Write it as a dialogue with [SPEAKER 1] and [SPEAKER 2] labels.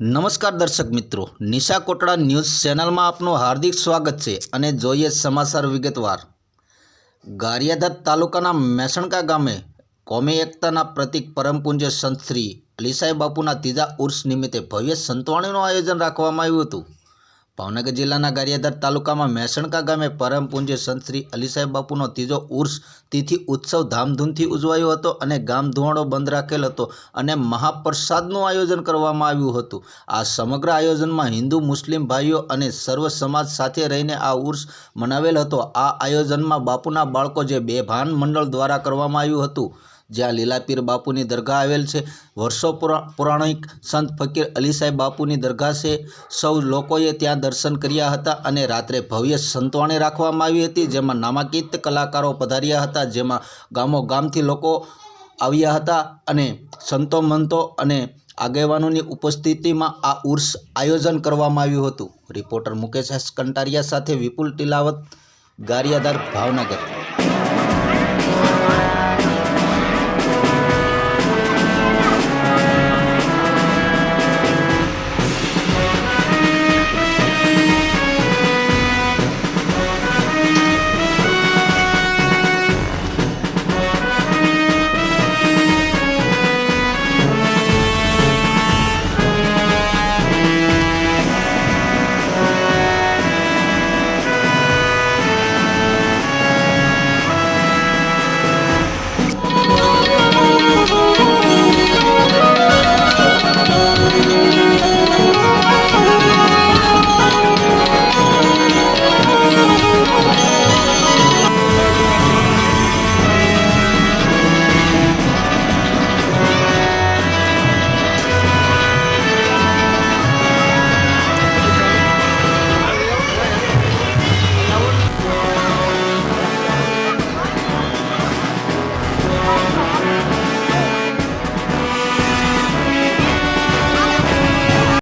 [SPEAKER 1] નમસ્કાર દર્શક મિત્રો. નિશા કોટડા ન્યૂઝ ચેનલમાં આપનું હાર્દિક સ્વાગત છે અને જોઈએ સમાચાર વિગતવાર. ગારિયાધાર તાલુકાના મેસણકા ગામે કોમી એકતાના પ્રતિક પરમપુંજ્ય પૂજ્ય સંત શ્રી અલીસાઈ બાપુના ત્રીજા ઉર્સ નિમિત્તે ભવ્ય સંતવાણીનું આયોજન રાખવામાં આવ્યું હતું. ભાવનગર જિલ્લાના ગારિયાધાર તાલુકામાં મહેસણકા ગામે પરમ પૂજ્ય સંત અલીસાઈ બાપુનો ત્રીજો ઉર્સ તિથિ ઉત્સવ ધામધૂમથી ઉજવાયો હતો અને ગામ ધુવાડો બંધ રાખેલ હતો અને મહાપ્રસાદનું આયોજન કરવામાં આવ્યું હતું. આ સમગ્ર આયોજનમાં હિન્દુ, મુસ્લિમ ભાઈઓ અને સર્વ સમાજ સાથે રહીને આ ઉર્સ મનાવેલ હતો. આ આયોજનમાં બાપુના બાળકો જે બે ભાન મંડળ દ્વારા કરવામાં આવ્યું હતું. જ્યાં લીલાપીર બાપુની દરગાહ આવેલ છે. વર્ષો પુરા- પૌરાણિક સંત ફકીર અલીસાહેબ બાપુની દરગાહ છે. સૌ લોકોએ ત્યાં દર્શન કર્યા હતા અને રાત્રે ભવ્ય સંતવાણી રાખવામાં આવી હતી, જેમાં નામાંકિત કલાકારો પધાર્યા હતા, જેમાં ગામો ગામથી લોકો આવ્યા હતા અને સંતો મંતો અને આગેવાનોની ઉપસ્થિતિમાં આ ઉર્સ આયોજન કરવામાં આવ્યું હતું. રિપોર્ટર મુકેશ કંટારિયા સાથે વિપુલ ટિલાવત ગારિયાદાર ભાવનગર.